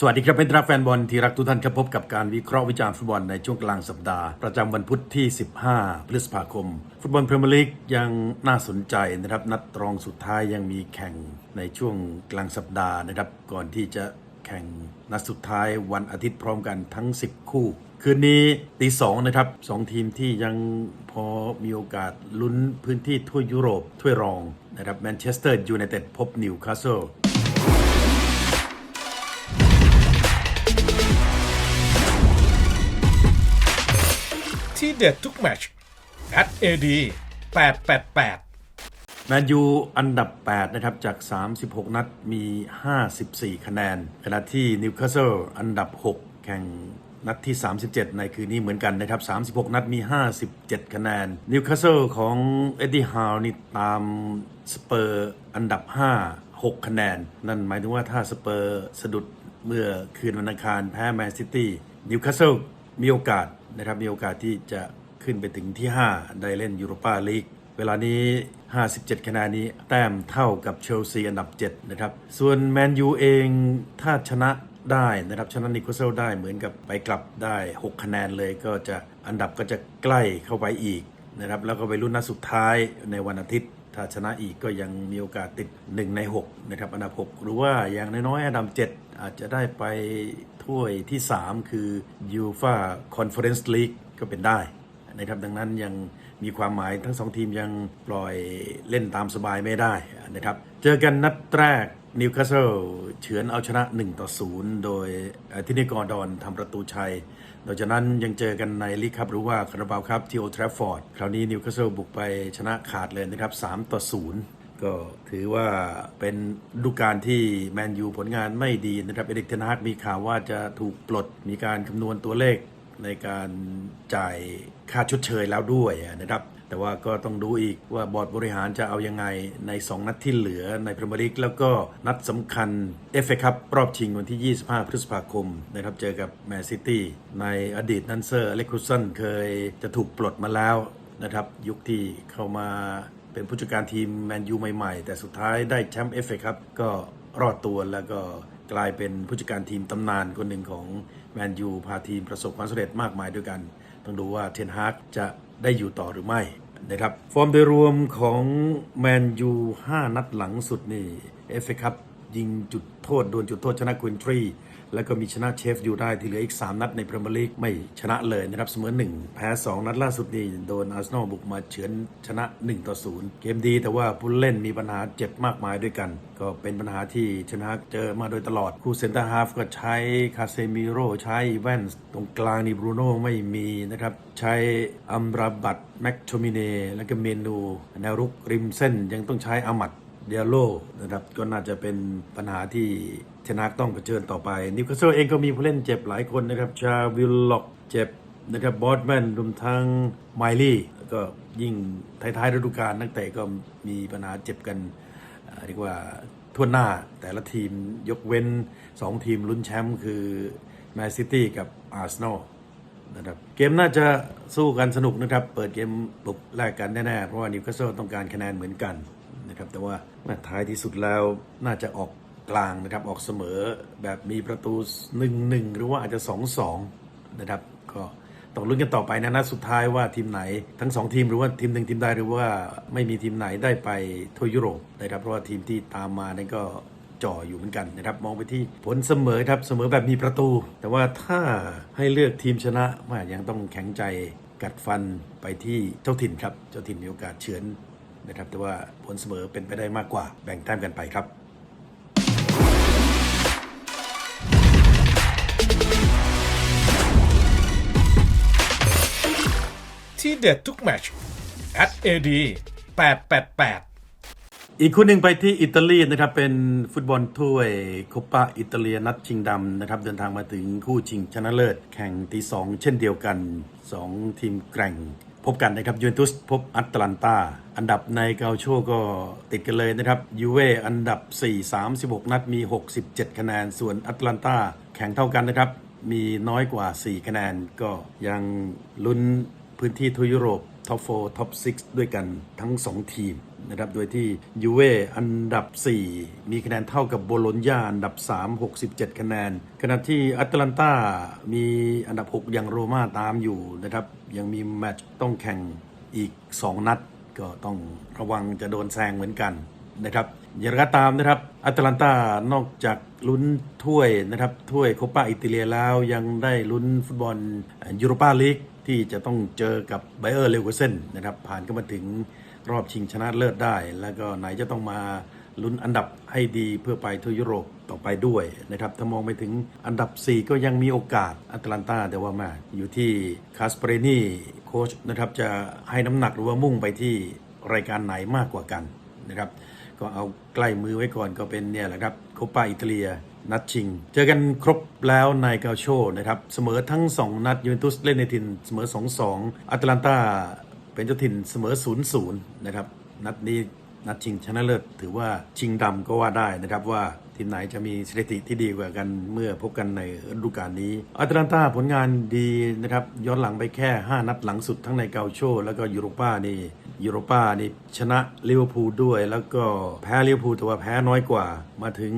สวัสดีครับเป็นตราแฟนบอลที่รักทุกท่านครับพบกับการวิเคราะห์วิจารณ์ฟุตบอลในช่วงกลางสัปดาห์ ประจำวันพุธที่ 15 พฤษภาคม ฟุตบอลพรีเมียร์ลีกยังน่าสนใจนะครับ นัดรองสุดท้ายยังมีแข่งในช่วงกลางสัปดาห์นะครับ ก่อนที่จะแข่งนัดสุดท้ายวันอาทิตย์พร้อมกันทั้ง 10 คู่ คืนนี้ตีสองนะครับสองทีมที่ยังพอมีโอกาสลุ้นพื้นที่ทั่วยุโรปถ้วยรองนะครับแมนเชสเตอร์ยูไนเต็ดพบนิวคาสเซิล ที่เด็ดทุกแมตช at AD 888แมนยูอันดับ 8 นะครับ จาก 36 นัดมี 54 คะแนน ขณะที่นิวคาสเซิลอันดับ 6 แข่งนัดที่ 37 ในคืนนี้เหมือนกันนะครับ 36 นัดมี 57 คะแนน นิวคาสเซิลของเอ็ดดี้ฮาวนี่ตามสเปอร์อันดับ 5 6 คะแนน นั่นหมายถึงว่าถ้าสเปอร์สะดุดเมื่อคืนวันอังคารแพ้แมนซิตี้นิวคาสเซิลมีโอกาส นะครับมีโอกาสที่จะขึ้นไปถึงที่ 5 ได้เล่นยูโรปาลีกเวลานี้ 57 คะแนนนี้แต้มเท่ากับเชลซีอันดับ 7 นะครับ ส่วนแมนยูเองถ้าชนะได้นะครับชนะนิโคเซลได้เหมือนกับไปกลับได้ 6 คะแนนเลยก็จะอันดับก็จะใกล้เข้าไปอีกนะครับแล้วก็ไปรุ่นนัดสุดท้ายในวันอาทิตย์ ถ้าชนะอีกก็ยังมีโอกาสติด 1 ใน 6 นะครับ อันดับ 6 หรือว่าอย่างน้อยๆอันดับ 7 อาจจะได้ไปถ้วยที่ 3 คือ UEFA Conference League ก็เป็นได้ นะครับดังนั้นยังมีความหมายทั้งสองทีมยังปล่อยเล่นตามสบายไม่ได้นะครับเจอกันนัดแรกนิวคาสเซิลเฉือนเอาชนะ 1 ต่อ 0 โดยทินิกอร์ดอนทำประตูชัยหลังจากนั้นยังเจอกันในลีกครับหรือว่าคาราบาวครับที่โอทรฟฟอร์ดคราวนี้นิวคาสเซิลบุกไปชนะขาดเลยนะครับ 3 ต่อ 0ก็ถือว่าเป็นดูกาลที่แมนยูผลงานไม่ดีนะครับ เอริกเทนฮากมีข่าวว่าจะถูกปลดมีการคำนวณตัวเลข ในการจ่ายค่าชดเชยแล้วด้วยนะครับ แต่ว่าก็ต้องดูอีกว่าบอร์ดบริหารจะเอายังไงใน 2 นัดที่เหลือในพรีเมียร์ลีกแล้วก็นัดสำคัญ FA คัพรอบชิงวันที่ 25 พฤษภาคมนะครับเจอกับแมนซิตี้ในอดีตนั้นเซอร์อเล็กคุซันเคยจะถูกปลดมาแล้วนะครับยุคที่เข้ามาเป็นผู้จัดการทีมแมนยูใหม่ ๆ แต่สุดท้ายได้แชมป์ FA คัพก็รอดตัวแล้วก็ กลายเป็นผู้จัดการทีมตำนานคนหนึ่งของแมนยูพาทีมประสบความสำเร็จมากมายด้วยกัน ต้องดูว่าเทนฮากจะได้อยู่ต่อหรือไม่นะครับ ฟอร์มโดยรวมของแมนยู5นัดหลังสุดนี่เอฟเอคัพยิงจุดโทษ โดนจุดโทษชนะควินทรี แล้วก็มีชนะเชฟอยู่ได้ที่เหลืออีก 3 นัดในพรีเมียร์ลีกไม่ชนะเลยนะครับเสมอ 1 แพ้ 2 นัดล่าสุดนี่โดนอาร์เซนอลบุกมาเฉือนชนะ1ต่อ0เกมดีแต่ว่าผู้เล่นมีปัญหาเจ็บมากมายด้วยกัน ก็เป็นปัญหาที่ชนะเจอมาโดยตลอด คู่เซนเตอร์ฮาฟก็ใช้คาเซมิโร่ใช้อีแวนส์ตรงกลางนี่บรูโน่ไม่มีนะครับใช้อัมราบัตแม็กโทมิเนแล้วก็เมนูแนวรุกริมเส้นยังต้องใช้อามัด เดียโลนะครับก็น่าจะเป็นปัญหาที่เทนฮากต้องเผชิญต่อไป นิวคาสเซิลเองก็มีผู้เล่นเจ็บหลายคนนะครับ ชาวิลล็อกเจ็บนะครับบอสแมนรวมทั้งไมลี่ก็ยิ่งท้ายๆฤดูกาลนักเตะก็มีปัญหาเจ็บกันเอ่อเรียกว่าทั่วหน้าแต่ละทีมยกเว้น 2 ทีมลุ้นแชมป์คือแมนซิตี้กับอาร์เซนอลนะครับเกมน่าจะสู้กันสนุกนะครับ เปิดเกมบุกแลกกันแน่ ๆ เพราะว่านิวคาสเซิลต้องการคะแนนเหมือนกัน นะครับ แต่ว่าท้ายที่สุดแล้วน่าจะออกกลางนะครับออกเสมอแบบมีประตู 1-1 หรือว่าอาจจะ 2-2 นะครับ ก็ต้องลุ้นกันต่อไปนะนัดสุดท้ายว่าทีมไหนทั้ง 2 ทีมหรือว่าทีมหนึ่งทีมใดหรือว่าไม่มีทีมไหนได้ไปทั่วยุโรปนะครับเพราะว่าทีมที่ตามมานั่นก็จ่ออยู่เหมือนกันนะครับ มองไปที่ผลเสมอครับเสมอแบบมีประตู แต่ว่าถ้าให้เลือกทีมชนะว่ายังต้องแข็งใจกัดฟันไปที่เจ้าถิ่นครับ เจ้าถิ่นมีโอกาสเฉือน นะครับ แต่ว่าผลเสมอเป็นไปได้มากกว่าแบ่งแต้มกันไปครับที่เด็ดทุกแมตช at AD 888 อีกคู่หนึ่งไปที่อิตาลีนะครับ เป็นฟุตบอลถ้วยโคปาอิตาเลียนัดชิงดำนะครับ เดินทางมาถึงคู่ชิงชนะเลิศ แข่งตีสองเช่นเดียวกัน 2 ทีมแกร่ง พบกันนะครับยูเวนตุสพบอัตแลนตา อันดับในเกาโชก็ติดกันเลยนะครับยูเวอันดับ 4 36 นัดมี 67 คะแนน ส่วนอัตแลนตาแข่งเท่ากันนะครับ มีน้อยกว่า 4 คะแนน ก็ยังลุ้นพื้นที่ทั่วยุโรปท็อป4ท็อป6ด้วยกันทั้ง 2 ทีม นะครับโดยที่ยูเวอันดับ 4 มีคะแนนเท่ากับโบโลญญาอันดับ 3 67 คะแนน ขณะที่อัตแลนตามีอันดับ 6 อย่างโรม่าตามอยู่นะครับยังมีแมตช์ต้องแข่งอีก 2 นัด ก็ต้องระวังจะโดนแซงเหมือนกันนะครับอย่างไรก็ตามนะครับอัตแลนตานอกจากลุ้นถ้วยนะครับถ้วยโคปาอิตาเลียแล้วยังได้ลุ้นฟุตบอลยูโรปาลีกที่จะต้องเจอกับไบเออร์เลเวอร์เซนนะครับผ่านก็มาถึง รอบชิงชนะเลิศได้ แล้วก็ไหนจะต้องมาลุ้นอันดับให้ดีเพื่อไปทั่วยุโรปต่อไปด้วยนะครับ ถ้ามองไปถึงอันดับ 4 ก็ยังมีโอกาสอัตแลนตาแต่ว่ามาอยู่ที่คาสเปรนีโค้ชนะครับจะให้น้ำหนักหรือว่ามุ่งไปที่รายการไหนมากกว่ากันนะครับก็เอาใกล้มือไว้ก่อนก็เป็นเนี่ยแหละครับโคปาอิตาเลียนัดชิง เจอกันครบแล้วในเกาโชนะครับ เสมอทั้ง 2 นัดยูเวนตุสเล่นในถิ่นเสมอ 2-2 อัตแลนตา เป็นเจ้าถิ่นเสมอ0-0นย์นะครับ นัดนี้นัดชิงชนะเลิศถือว่าชิงดำก็ว่าได้นะครับว่าทีมไหนจะมีสถิติที่ดีกว่ากันเมื่อพบกันในฤดูกาลนี้อัตแลนตาผลงานดีนะครับ ย้อนหลังไปแค่ 5 นัดหลังสุดทั้งในเกาโชแล้วก็ยูโรป้านี่ยูโรป้านี่ชนะลิเวอร์พูลด้วย แล้วก็แพ้ลิเวอร์พูลแต่ว่าแพ้น้อยกว่ามาถึง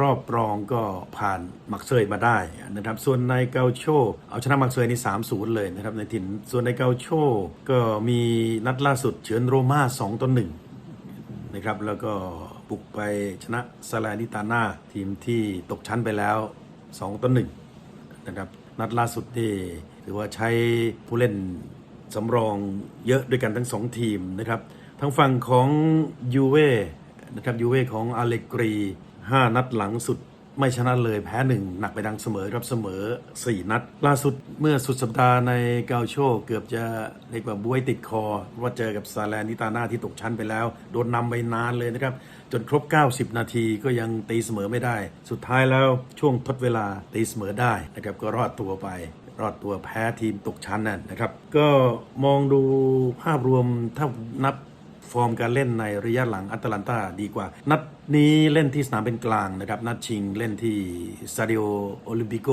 รอบรองก็ผ่านมักเซยมาได้นะครับ ส่วนในเกาโชเอาชนะมักเซยนี่3-0 เลยนะครับในถิ่น ส่วนในเกาโชก็มีนัดล่าสุดเฉือนโรม่า2ต่อ1นะครับ แล้วก็บุกไปชนะซาลานิตาน่าทีมที่ตกชั้นไปแล้ว2ต่อ1นะครับ นัดล่าสุดนี่ถือว่าใช้ผู้เล่นสำรองเยอะด้วยกันทั้งสองทีมนะครับ ทางฝั่งของยูเว่นะครับยูเว่ของอาเลกรี 5 นัดหลังสุดไม่ชนะเลยแพ้หนึ่งหนักไปดังเสมอครับเสมอ 4 นัด ล่าสุดเมื่อสุดสัปดาห์ในเกาโชเกือบจะเรียกว่าบวยติดคอ ว่าเจอกับซาแลนนิตาน่าที่ตกชั้นไปแล้ว โดนนำไปนานเลยนะครับ จนครบ 90 นาทีก็ยังตีเสมอไม่ได้ สุดท้ายแล้วช่วงทดเวลาตีเสมอได้นะครับก็รอดตัวไป รอดตัวแพ้ทีมตกชั้นนั่นนะครับ ก็มองดูภาพรวมถ้านับ ฟอร์มการเล่นในระยะหลังอัตแลนตาดีกว่า นัดนี้เล่นที่สนามเป็นกลางนะครับ นัดชิงเล่นที่ซาดิโอโอลิมปิโก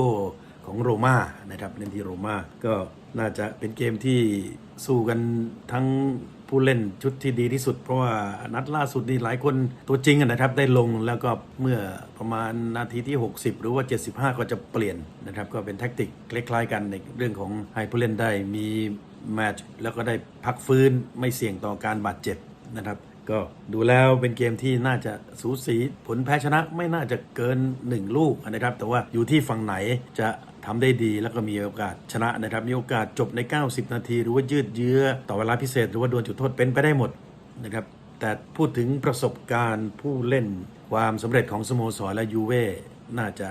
ของโรม่านะครับเล่นที่โรม่าก็น่าจะเป็นเกมที่สู้กันทั้งผู้เล่นชุดที่ดีที่สุด เพราะว่านัดล่าสุดนี่หลายคนตัวจริงนะครับได้ลงแล้วก็เมื่อประมาณนาทีที่ 60 หรือว่า 75 ก็จะเปลี่ยนนะครับก็เป็นแท็กติกคล้ายๆกันในเรื่องของให้ผู้เล่นได้มี แมตช์แล้วก็ได้พักฟื้นไม่เสี่ยงต่อการบาดเจ็บนะครับ ก็ดูแล้วเป็นเกมที่น่าจะสูสีผลแพ้ชนะไม่น่าจะเกิน 1 ลูกนะครับ แต่ว่าอยู่ที่ฝั่งไหนจะทำได้ดีแล้วก็มีโอกาสชนะนะครับ มีโอกาสจบใน 90 นาที หรือว่ายืดเยื้อต่อเวลาพิเศษ หรือว่าดวลจุดโทษเป็นไปได้หมดนะครับแต่พูดถึงประสบการณ์ผู้เล่นความสำเร็จของสโมสรและยูเว่น่าจะ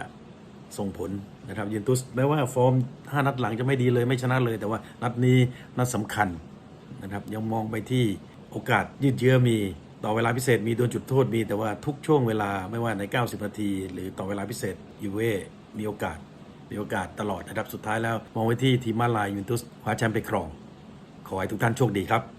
ส่งผล นะครับยูเวนตุสแม้ว่าฟอร์ม5นัดหลังจะไม่ดีเลยไม่ชนะเลย แต่ว่านัดนี้นัดสำคัญนะครับยังมองไปที่โอกาสยืดเยื้อมีต่อเวลาพิเศษมีโดนจุดโทษมีแต่ว่าทุกช่วงเวลาไม่ว่าใน 90 นาที หรือต่อเวลาพิเศษยูเว่มีโอกาส มีโอกาสตลอดนะครับสุดท้ายแล้ว มองไว้ที่ทีมมาลายยูเวนตุสคว้าแชมป์ไปครอง ขอให้ทุกท่านโชคดีครับ